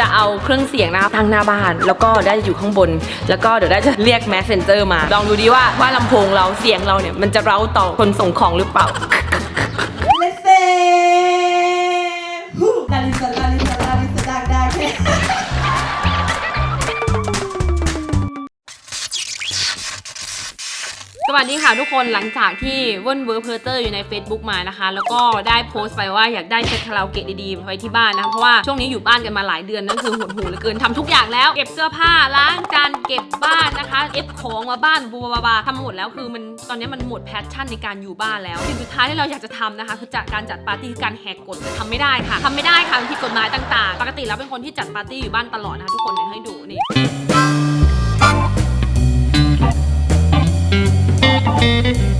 จะเอาเครื่องเสียงนะคะตั้งหน้าบ้าน แล้วก็ได้อยู่ข้างบน แล้วก็เดี๋ยวได้จะเรียกแมสเซนเจอร์มา ลองดูดีว่าว่าลำโพงเราเสียงเราเนี่ย มันจะเร้าต่อคนส่งของหรือเปล่า วัสดีค่ะทุกคนหลังจากที่เว่นเวิร์เพอร์เตอร์อยู่ใน Facebook มานะคะ แล้วก็ได้โพสต์ไปว่าอยากได้เซ็ตคาราโอเกะดีๆไว้ที่บ้านนะเพราะว่าช่วงนี้อยู่บ้านกันมาหลายเดือนนั่นคือหดหูเหลือเกินทำทุกอย่างแล้ว เก็บเสื้อผ้าล้างจานเก็บบ้านนะคะเอฟของมาบ้านบูบาบาทำมาหมดแล้วคือมันตอนนี้มันหมดแพชชั่นในการอยู่บ้านแล้วสิ่งสุดท้ายที่เราอยากจะทำนะคะคือจากการจัดปาร์ตี้การแหกกฎแต่ทำไม่ได้ค่ะทำไม่ได้ค่ะผิดกฎหมายต่างๆ ปกติแล้วเป็นคนที่จัดปาร์ตี้อยู่บ้านตลอดนะคะทุกคนเนี่ยให้ดูนี่ จัดที่บ้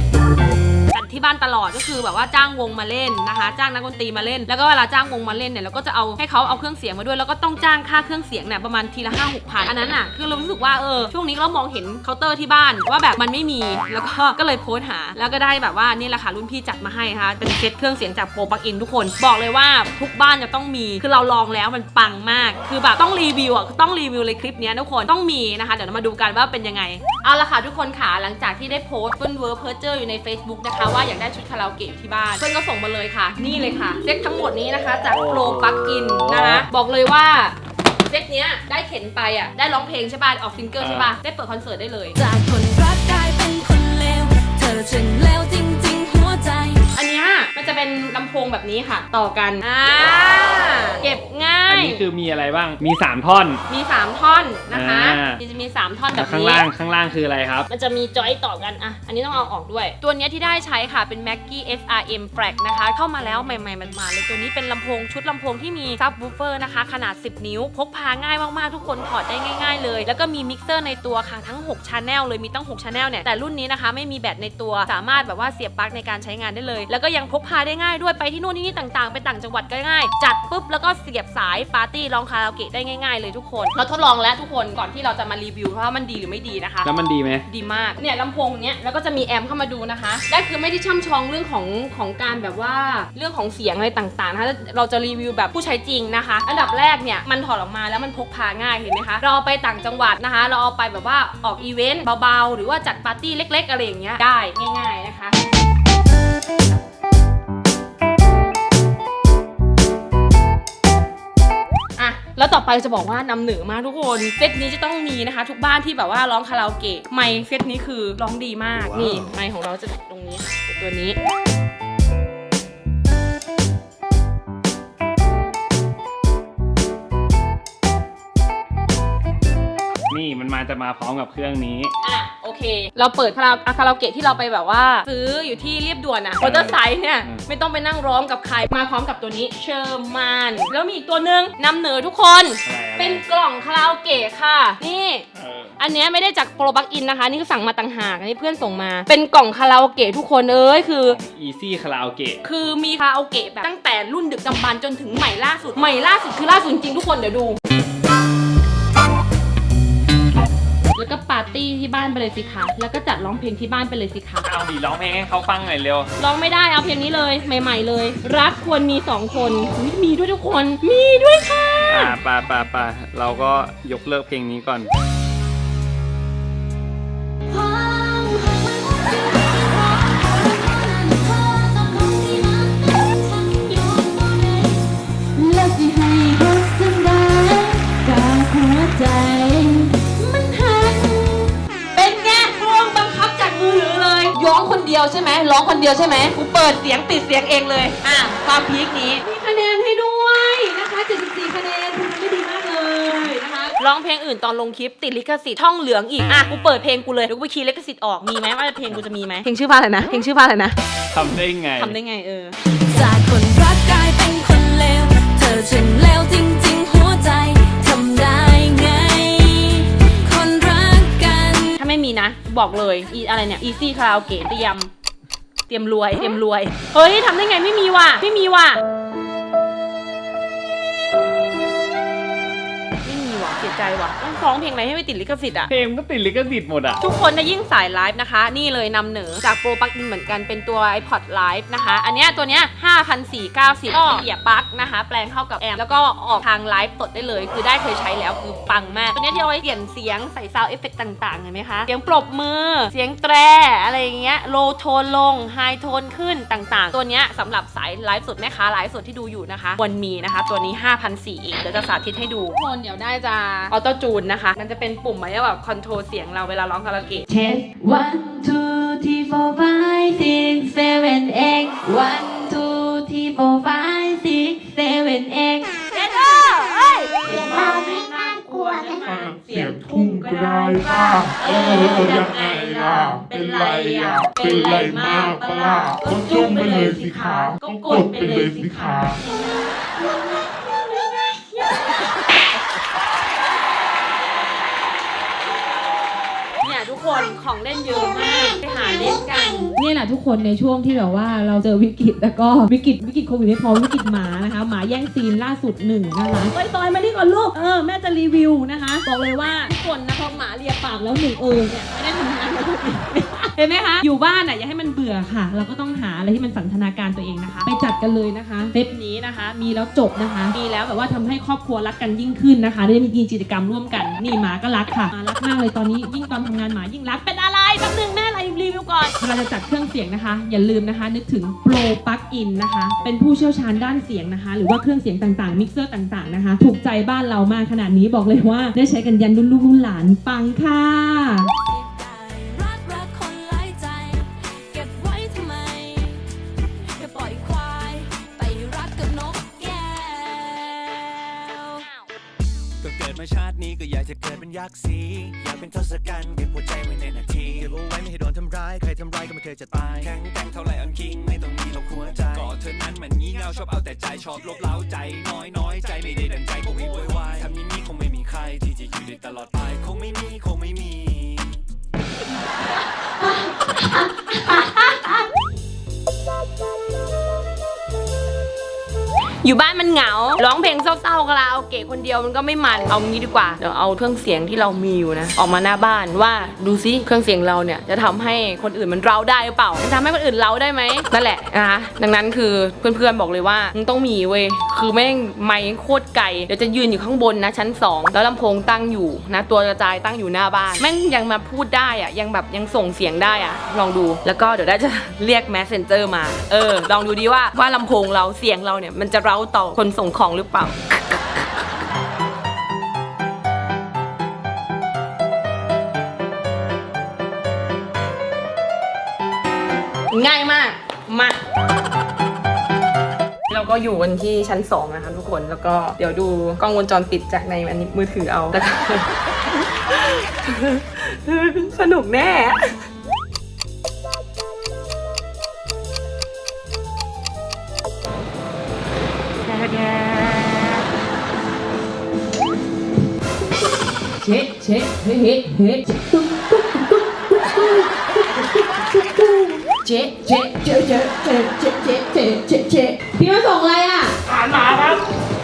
านตลอดก็คือแบบว่าจ้างวงมาเล่นนะคะ จ้างนักดนตรีมาเล่น แล้วก็เวลาจ้างวงมาเล่นเนี่ยเราก็จะเอาให้เขาเอาเครื่องเสียงมาด้วย แล้วก็ต้องจ้างค่าเครื่องเสียงเนี่ยประมาณทีละห้าหกพันอันนั้นอะคือเรารู้สึกว่าเออช่วงนี้เรามองเห็นเคาน์เตอร์ที่บ้านว่าแบบมันไม่มีแล้วก็ก็เลยโพสต์หา แล้วก็ได้แบบว่านี่แหละค่ะรุ่นพี่จัดมาให้นะคะเป็นเซตเครื่องเสียงจากโปรปักอินทุกคน บอกเลยว่าทุกบ้านจะต้องมีคือเราลองแล้วมันปังมาก คือแบบต้องรีวิวอะต้องรีวิวเลยคลิปนี้ทุกคนต้องมีนะคะ เดี๋ยวเรามาดูกันว่าเป็นยังไงเอาละค่ะทุกคนค่ะหลังจากที่ได้โพสต์เฟิร์นเวิร์เพอร์เจอร์อยู่ใน Facebook นะคะว่าอยากได้ชุดคาราโอเกะอยู่ที่บ้านเพื่อนก็ส่งมาเลยค่ะ นี่เลยค่ะเซ็ตทั้งหมดนี้นะคะ จากโปรปักอินนะคะบอกเลยว่าเซ็ตเนี้ยได้เข็นไปอะได้ร้องเพลงใช่ป่ะออกซิงเกิลใช่ป่ะได้เปิดคอนเสิร์ตได้เลย จากคนรักกลายเป็นคนเลวเธอฉันเลวจริง ๆ หัวใจ อันเนี้ยมันจะเป็นลำโพงแบบนี้ค่ะ ต่อกันอ่าเก็บง่าอันย นี้คือมีอะไรบ้าง มี 3 ท่อน มี 3 ท่อนนะคะ อ่า จะมี 3 ท่อนแบแล้วบข้างนี้ ล่างข้างล่างคืออะไรครับ มันจะมีจอยต่อกันอะ อันนี้ต้องเอาออกด้วย ตัวเนี้ยที่ได้ใช้ค่ะเป็น Mackie SRM Frag นะคะ เข้ามาแล้วใหม่ๆมันมาเลยตัวนี้เป็นลำโพงชุดลำโพงที่มีซับวูเฟอร์นะคะ ขนาด 10 นิ้ว พกพาง่ายมากๆ ทุกคนถอดได้ง่ายๆเลย แล้วก็มีมิกเซอร์ในตัวค่ะ ทั้ง 6 Channel เลยมีตั้ง 6 Channel เนี่ย แต่รุ่นนี้นะคะ ไม่มีแบตในตัวสามารถแบบว่าเสียบปลั๊กในการใช้งานได้เลย แล้วก็ยังพกพาได้ง่ายด้วยไปที่นู่นที่นี่ต่างๆ ไปต่างจังหวัดก็ง่ายจัดปุ๊บแล้วก็เสียบสายปาร์ตี้ร้องคาราโอเกะได้ง่ายๆ เลยทุกคน เราทดลองแล้วทุกคนก่อนที่เราจะมารีวิวว่ามันดีหรือไม่ดีนะคะ แล้วมันดีไหม ดีมาก เนี่ยลำโพงเนี้ยแล้วก็จะมีแอมเข้ามาดูนะคะ ได้คือไม่ได้ช่ำชองเรื่องของของการแบบว่าเรื่องของเสียงอะไรต่างๆนะคะเราจะรีวิวแบบผู้ใช้จริงนะคะ อันดับแรกเนี่ยมันถอดออกมาแล้วมันพกพาง่ายเห็นไหมคะเราเอาไปต่างจังหวัดนะคะ เราเอาไปแบบว่าออกอีเวนต์เบาๆ หรือว่าจัดปาร์ตี้เล็ก ๆ อะไรอย่างเงี้ยได้ง่าย ๆนะคะ แล้วต่อไปจะบอกว่านำเหนือมากทุกคนเซตนี้จะต้องมีนะคะ ทุกบ้านที่แบบว่าร้องคาราโอเกะไมค์เซตนี้คือร้องดีมากว้าวนี่ไมค์ของเราจะตรงนี้ค่ะเป็นตัวนี้ นี่มันมาจะมาพร้อมกับเครื่องนี้ อะโอเค เราเปิดคาราอะคาราโอเกะที่เราไปแบบว่า ซื้ออยู่ที่เรียบด่วนอะมอเตอร์ไซค์เนี่ย อืม ไม่ต้องไปนั่งร้องกับใครมาพร้อมกับตัวนี้เชอร์มานแล้วมีอีกตัวหนึ่งนำเหนือทุกคน อะไรอะไรเป็นกล่องคาราโอเกะค่ะ นี่ เออ อันเนี้ยไม่ได้จากโปรบักอินนะคะ นี่คือสั่งมาต่างหากอันนี้เพื่อนส่งมา เป็นกล่องคาราโอเกะทุกคนเอ้ยคือของ Easy คาราโอเกะ คือมีคาราโอเกะแบบตั้งแต่รุ่นดึกดำบรรพ์จนถึงใหม่ล่าสุด ใหม่ล่าสุดคือล่าสุดจริงๆทุกคนเดี๋ยวดู แล้วก็ปาร์ตี้ที่บ้านไปเลยสิคะ แล้วก็จัดร้องเพลงที่บ้านไปเลยสิคะ เอาดีร้องเพลงให้เขาฟังหน่อยเร็ว ร้องไม่ได้เอาเพลงนี้เลยใหม่ ๆเลย รักควรมีสองคนอุ๊ยมีด้วยทุกคน มีด้วยค่ะ อ่าปาปาปาเราก็ยกเลิกเพลงนี้ก่อน ดียวใช่ไหมร้องคนเดียวใช่ไหมกูเปิดเสียงปิดเสียงเองเลย อะความพีคนี้มีคะแนนให้ด้วยนะคะ 74 คะแนนคุณทำได้ดีมากเลยนะคะ ร้องเพลงอื่นตอนลงคลิปติดลิขสิทธิ์ท่องเหลืองอีก อะกูเปิดเพลงกูเลยเดี๋ยวกูไปคีย์ลิขสิทธิ์ออกมีไหมว่าเพลงกูจะมีไหมเพลงชื่อว่าอะไรนะเพลงชื่อว่าอะไรนะทำได้ไงทำได้ไงเออ จากคน บอกเลยอีอะไรเนี่ยอีซี่คาราโอเกะเตรียม เตรียมรวย เตรียมรวย เฮ้ยทำได้ไงไม่มีว่ะ ไม่มีว่ะ ใจใจว่ะต้องฟ้องเพลงอะไรให้ไม่ติดลิขสิทธิ์อะ เพลงก็ติดลิขสิทธิ์หมดอะ ทุกคนนะยิ่งสายไลฟ์นะคะ นี่เลยนำเหนือจากโปรปลั๊กอินเหมือนกันเป็นตัว iPod Live นะคะ อันเนี้ยตัวเนี้ย5,490ก็เสียบปลั๊กนะคะ แปลงเข้ากับแอมป์แล้วก็ออกทางไลฟ์สดได้เลย คือได้เคยใช้แล้วคือปังมาก ตัวเนี้ยที่เอาไว้เปลี่ยนเสียงใส่ซาวเอฟเฟกต่างๆเห็นไหมคะเสียงปรบมือ เสียงแตรอะไรอย่างเงี้ยโลโทนลงไฮโทนขึ้นต่างๆ ตัวเนี้ยสำหรับสายไลฟ์สดแม่ค้าไลฟ์สดที่ดูอยู่นะคะควรมีนะคะ ตัวนี้5,400เองเดี๋ยวจะสาธิตให้ดู ทุกคนเดี๋ยวได้จะออโต้จูนนะคะ มันจะเป็นปุ่มไว้แบบคอนโทรลเสียงเราเวลาร้องคาราโอเกะ Test one two three four five six seven eight one two three four five six seven eight เจ๊เด้อเฮ้ยเราไม่น่ากลัวนะมาเสียงทุ่งก็ได้ป่ะเออยังไงล่ะ เป็นไรอะ เป็นไรมากปะล่ะก็จุ่มไปเลยสิคะก็กดไปเลยสิคะ ทุกคนของเล่นเยอะมากไปหาเล่นกันเนี่ยแหละทุกคนในช่วงที่แบบว่าเราเจอวิกฤตแล้วก็วิกฤตวิกฤตโควิดไม่พอวิกฤตหมานะคะหมาแย่งซีนล่าสุดหนึ่งนะคะเฮ้ยซอยมานี่ก่อนลูกเออแม่จะรีวิวนะคะ บอกเลยว่าทุกคนนะพอหมาเลียปากแล้วหนึ่งเออเนี่ยไม่ได้ทำงานแล้ว เห็นไหมคะ อยู่บ้านอะอย่าให้มันเบื่อค่ะ เราก็ต้องหาอะไรที่มันสันทนาการตัวเองนะคะ ไปจัดกันเลยนะคะเทปนี้นะคะ มีแล้วจบนะคะ มีแล้วแบบว่าทำให้ครอบครัวรักกันยิ่งขึ้นนะคะได้มีกิจกรรมร่วมกัน นี่หมาก็รักค่ะหมารักมากเลยตอนนี้ยิ่งตอนทำงานหมายิ่งรักเป็นอะไรแป๊บนึงแม่อะไรรีวิวก่อนเวลาจะจัดเครื่องเสียงนะคะ อย่าลืมนะคะ นึกถึง Pro Plug In นะคะ เป็นผู้เชี่ยวชาญด้านเสียงนะคะ หรือว่าเครื่องเสียงต่างๆมิกเซอร์ต่างๆนะคะ ถูกใจบ้านเรามากขนาดนี้บอกเลยว่า ได้ใช้กันยันรุ่นลูกรุ่นหลานปังค่ะ มาชาตินี้ก็อยากจะเกิดเป็นยักษ์สีอยากเป็นทศกัณฐ์เก็บหัวใจไว้ในนาทีเก็บเอาไว้ไม่ให้โดนทำร้ายใครทำร้ายก็ไม่เคยจะตายแข็งแกร่งเท่าไหร่อันคิงไม่ต้องมีหรอกหัวใจก็เธอนั้นมันงี่เง่าชอบเอาแต่ใจชอบลบเล้าใจน้อยน้อยใจไม่ได้ดังใจคงไม่วยวายทำอย่างนี้คงไม่มีใครที่จะอยู่ได้ตลอดไปคงไม่มีคงไม่มี อยู่บ้านมันเหงา ร้องเพลงเศร้าๆก็ลาเอาเก๋คนเดียวมันก็ไม่มัน เอางี้ดีกว่า เดี๋ยวเอาเครื่องเสียงที่เรามีอยู่นะ ออกมาหน้าบ้านว่าดูซิเครื่องเสียงเราเนี่ยจะทำให้คนอื่นมันเราได้หรือเปล่ามันทำให้คนอื่นเราได้ไหมนั่นแหละนะคะดังนั้นคือเพื่อนๆบอกเลยว่ามึงต้องมีเว้ยคือแม่งไมค์โคตรไกลเดี๋ยวจะยืนอยู่ข้างบนนะชั้น 2 แล้วลำโพงตั้งอยู่นะตัวกระจายตั้งอยู่หน้าบ้านแม่งยังมาพูดได้อะยังแบบยังส่งเสียงได้อะลองดูแล้วก็เดี๋ยวได้จะเรียก messenger มาเออลองดูดีว่าว่าลำโพงเราเสียงเราเนี่ยมันจะเร้าต่อคนส่งของหรือเปล่าง่ายมาก มา เราก็อยู่กันที่ชั้น2นะคะทุกคน แล้วก็เดี๋ยวดูกล้องวงจรปิดจากในอันนี้มือถือเอาแล้วสนุกแน่ เชะเชะเฮ้เฮ้เฮ้ตุ๊กตุ๊กตุ๊กตุ๊กตุ๊กตุ๊กตุ๊กเจ๊เจ๊เจ๊เจ๊เจ๊เจ๊เจ๊เจ๊เจ๊เจ๊พี่มาส่งอะไรอะอาหารหมาครับ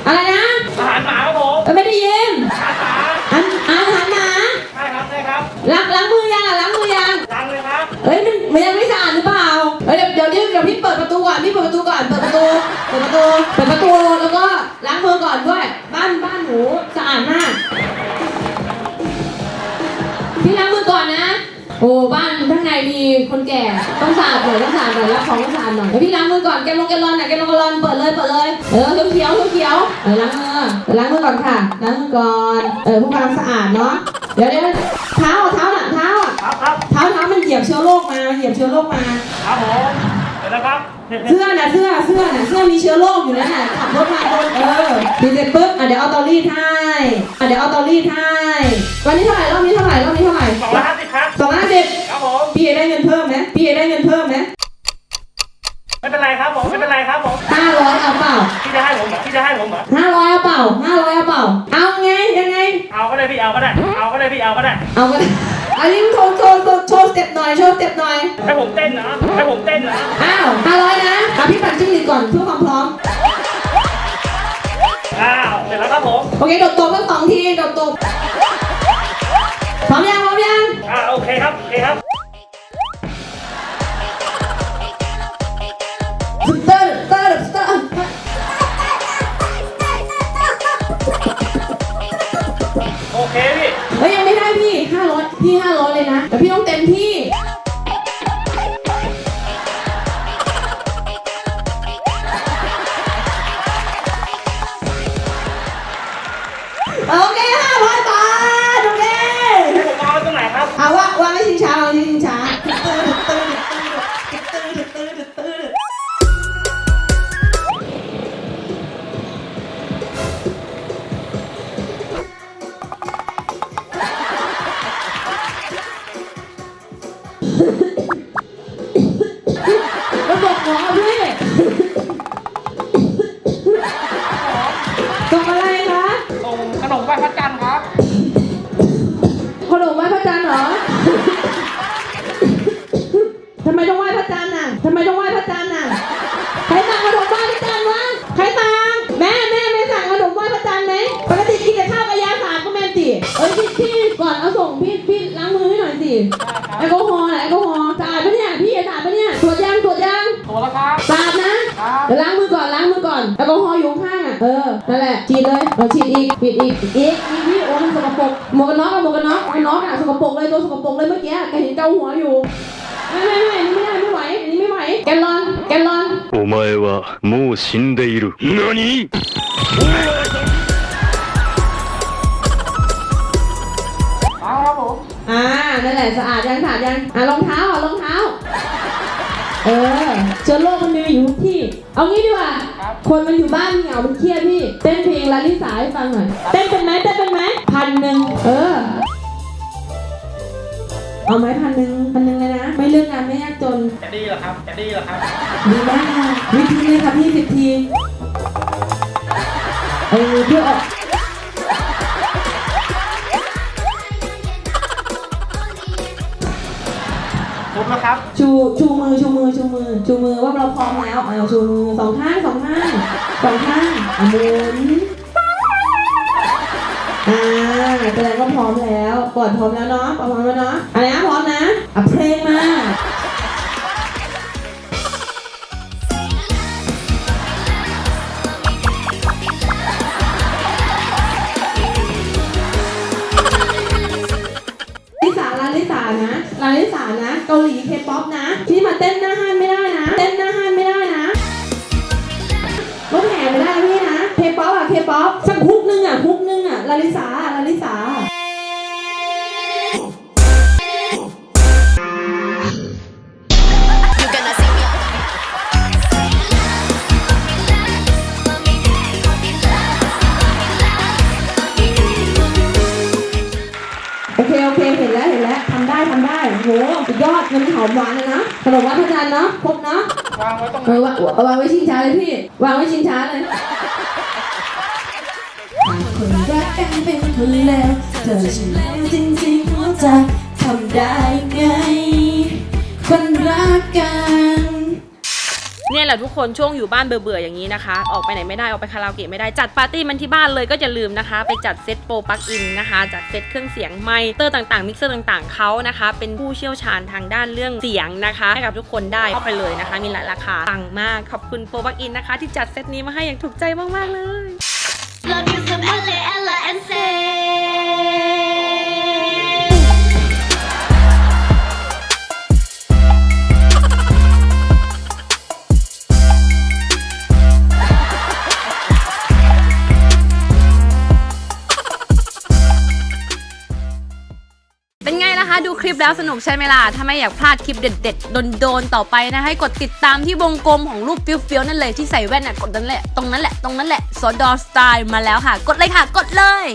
อะไรนะอาหารหมาครับผมเอ้ยไม่ได้ยินอาหารหมาอันอาหารหมาใช่ครับใช่ครับล้างล้างมือยังอะล้างมือยังดังเลยครับเอ้ยมันมันยังไม่สะอาดหรือเปล่าเอ้ยเดี๋ยวเดี๋ยวเดี๋ยวเดี๋ยวพี่เปิดประตูก่อนพี่เปิดประตูก่อนเปิดประตูเปิดประตูเปิดประตูแล้วก็ล้างมือก่อนด้วย บ้านบ้านหนูสะอาดมาก โอ้บ้านข้างในมีคนแก่ต้องสะอาดหน่อยต้องสะอาดหน่อยรับของต้องสะอาดหน่อยเดี๋ยวพี่ล้างมือก่อนแกลลงแกลลอนน่ะแกลลงแกลลอนเปิดเลยเปิดเลยเออเขียวเขียวเขียวเออล้างมือเดี๋ยวล้างมือก่อนค่ะล้างมือก่อนเออพวกกำลังสะอาดเนาะเดี๋ยวเดี๋ยวเท้าอะเท้าน่ะเท้าอะครับครับเท้าเท้ามันเหยียบเชื้อโรคมาเหยียบเชื้อโรคมาครับผมเดี๋ยวนะครับ เดี๋ยวเสื้อน่ะเสื้อเสื้อน่ะเสื้อมีเชื้อโรคอยู่นั่นน่ะขับรถมาโดนเออดีเสร็จปุ๊บอะเดี๋ยวเอาเตอรี่ให้อะเดี๋ยวเอาเตอรี่ให้วันนี้เท่าไหร่รอบนี้เท่าไหร่รอบนี้เท่าไหร่สองร้อยห้าสิบครับสองห้าสิบครับผมพี่เอได้เงินเพิ่มไหมพี่เอได้เงินเพิ่มไหมไม่เป็นไรครับผมไม่เป็นไรครับผมห้าร้อยเอาเปล่าพี่จะให้ผมเหรอพี่จะให้ผมเหรอห้าร้อยเอาเปล่าห้าร้อยเอาเปล่าเอาไงยังไงเอาก็ได้พี่เอาก็ได้เอาก็ได้พี่เอาก็ได้เอากัน อันนี้โชว์โชว์โชว์โชว์สเต็ปหน่อย โชว์สเต็ปหน่อย ให้ผมเต้นเหรอให้ผมเต้นเหรออ้าวห้าร้อยนะเอาพี่ปั่นจิ้งหรีดก่อนเพื่อความพร้อม อ้าว เสร็จแล้วครับผม โอเคโดดตบทั้งสองทีโดดตบพร้อมยังพร้อมยัง อ่า โอเคครับ โอเคครับ พี่ห้าร้อยเลยนะ แต่พี่ต้องเต็มที่ ล้างมือก่อนล้างมือก่อนแอลกอฮอล์อยู่ข้างอ่ะ เออ นั่นแหละ ฉีดเลยเราฉีดอีกปิดอีก อีก อีกพี่โอ้มันสกปรกหมวกกันน็อกอะหมวกกันน็อกหมวกกันน็อกอะสกปรกเลยตัวสกปรกเลยเมื่อกี้แกเห็นเกาหัวอยู่ ไม่ไม่ไม่อันนี้ไม่ได้ไม่ไหวอันนี้ไม่ไหว แกลลอน แกลลอน お前はもう死んでいる。何 อ่า นั่นแหละสะอาดยังสะอาดยัง อ่ะรองเท้าอ่ะรองเท้า เออ เชื้อโรคมันมีอยู่ทุกที่ ี่ เอางี้ดีกว่า คนมันอยู่บ้านเหงามันเครียดพี่ เต้นเพลงลาลิสาให้ฟังหน่อย เต้นเป็นไหมเต้นเป็นไหมพันหนึ่งเออ เอาไหมพันหนึ่งพันหนึ่งเลยนะ ไม่เลือกงานไม่ยากจน จะดีเหรอครับ จะดีเหรอครับ ดีมากค่ะวิธีนี้ค่ะพี่สิบที เออเพื่อออก ครบแล้วครับ ชูชูมือชูมือชูมือชูมือว่าเราพร้อมแล้วเอาชูมือสองข้างสองข้างสองข้างอะหมุนอ่าแสดงว่าพร้อมแล้วกดพร้อมแล้วเนาะพร้อมแล้วเนาะอะไรนะพร้อมนะอะเพลงมา ป๊อปนะ ที่มาเต้นหน้าห้านไม่ได้นะ เต้นหน้าห้านไม่ได้นะรถแห่ไม่ได้นะพี่นะ เคป๊อปอะเคป๊อปสักฮุกนึงอะฮุกนึงอะลาลิสาลาลิสาโอเค โอเค เห็นแล้ว เห็นแล้ว ทำได้ ทำได้โห ยอดมันหอมหวานเลยนะขนมไหว้พระจันทร์เนาะครบเนาะวางไว้ตรงเออวางวางไว้ชิงช้าเลยพี่ วางไว้ชิงช้าเลยคนรักกันเป็นคนเลวเธอฉันแล้วจริงๆหัวใจทำได้ไงคนรักกัน เนี่ยแหละทุกคนช่วงอยู่บ้านเบื่อๆอย่างนี้นะคะ ออกไปไหนไม่ได้ออกไปคาราโอเกะไม่ได้จัดปาร์ตี้มันที่บ้านเลยก็อย่าลืมนะคะ ไปจัดเซตโปรปลั๊กอินนะคะจัดเซตเครื่องเสียงไมค์เตอร์ต่างๆมิกเซอร์ต่างๆเขานะคะ เป็นผู้เชี่ยวชาญทางด้านเรื่องเสียงนะคะให้กับทุกคนได้เข้าไปเลยนะคะ มีหลายราคาตังมากขอบคุณโปรปลั๊กอินนะคะ ที่จัดเซตนี้มาให้อย่างถูกใจมากๆเลย Love you some LA, LA. แล้วสนุกใช่ไหมล่ะ ถ้าไม่อยากพลาดคลิปเด็ดๆ โดนๆ ต่อไปนะ ให้กดติดตามที่วงกลมของรูปเฟี้ยวๆ นั่นเลยที่ใส่แว่นน่ะกดนั่นแหละ ตรงนั้นแหละ ตรงนั้นแหละสอดอสไตล์มาแล้วค่ะ กดเลยค่ะ กดเลย